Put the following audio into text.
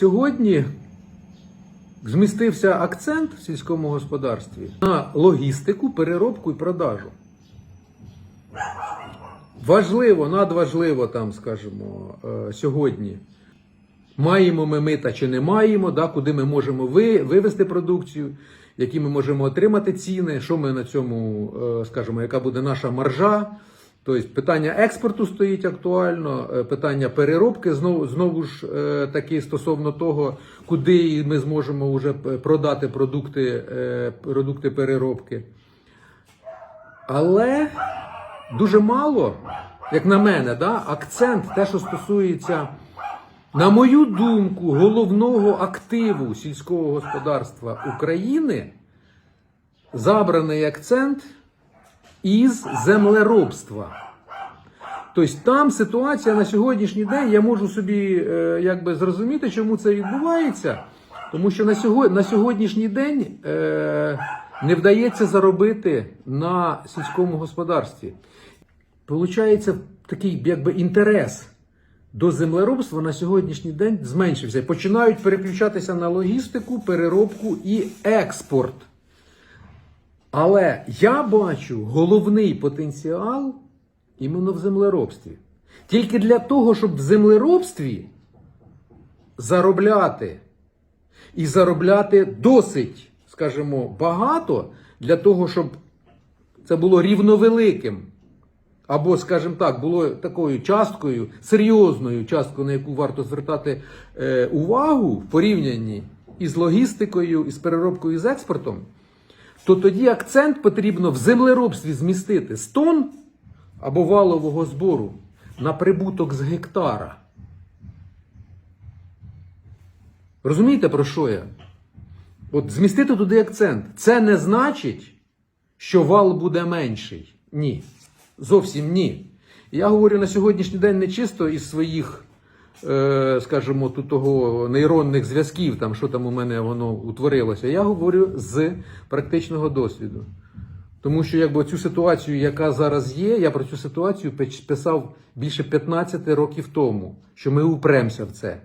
Сьогодні змістився акцент в сільському господарстві на логістику, переробку і продажу. Важливо, надважливо там, скажімо, е, сьогодні. Маємо ми мита чи не маємо, да, куди ми можемо ви, вивести продукцію, які ми можемо отримати ціни, що ми на цьому, е, скажімо, яка буде наша маржа. Тобто питання експорту стоїть актуально, е, питання переробки знову, знову ж е, таки стосовно того, куди ми зможемо вже продати продукти, е, продукти переробки. Але дуже мало, як на мене, да, акцент, те, що стосується, на мою думку, головного активу сільського господарства України, забраний акцент із землеробства. Тобто там ситуація на сьогоднішній день, я можу собі е, якби зрозуміти, чому це відбувається. Тому що на, сьогодні, на сьогоднішній день е, не вдається заробити на сільському господарстві. Получається такий якби інтерес до землеробства на сьогоднішній день зменшився. Починають переключатися на логістику, переробку і експорт. Але я бачу головний потенціал іменно в землеробстві. Тільки для того, щоб в землеробстві заробляти і заробляти досить, скажімо, багато для того, щоб це було рівновеликим. Або, скажімо так, було такою часткою, серйозною часткою, на яку варто звертати е, увагу в порівнянні із логістикою, із переробкою, з експортом, то тоді акцент потрібно в землеробстві змістити з тонн або валового збору на прибуток з гектара. Розумієте, про що я? От змістити туди акцент. Це не значить, що вал буде менший. Ні. Зовсім ні. Я говорю на сьогоднішній день не чисто із своїх, скажімо, тут того нейронних зв'язків, там, що там у мене воно утворилося. Я говорю з практичного досвіду. Тому що якби цю ситуацію, яка зараз є, я про цю ситуацію писав більше 15 років тому, що ми упремося в це.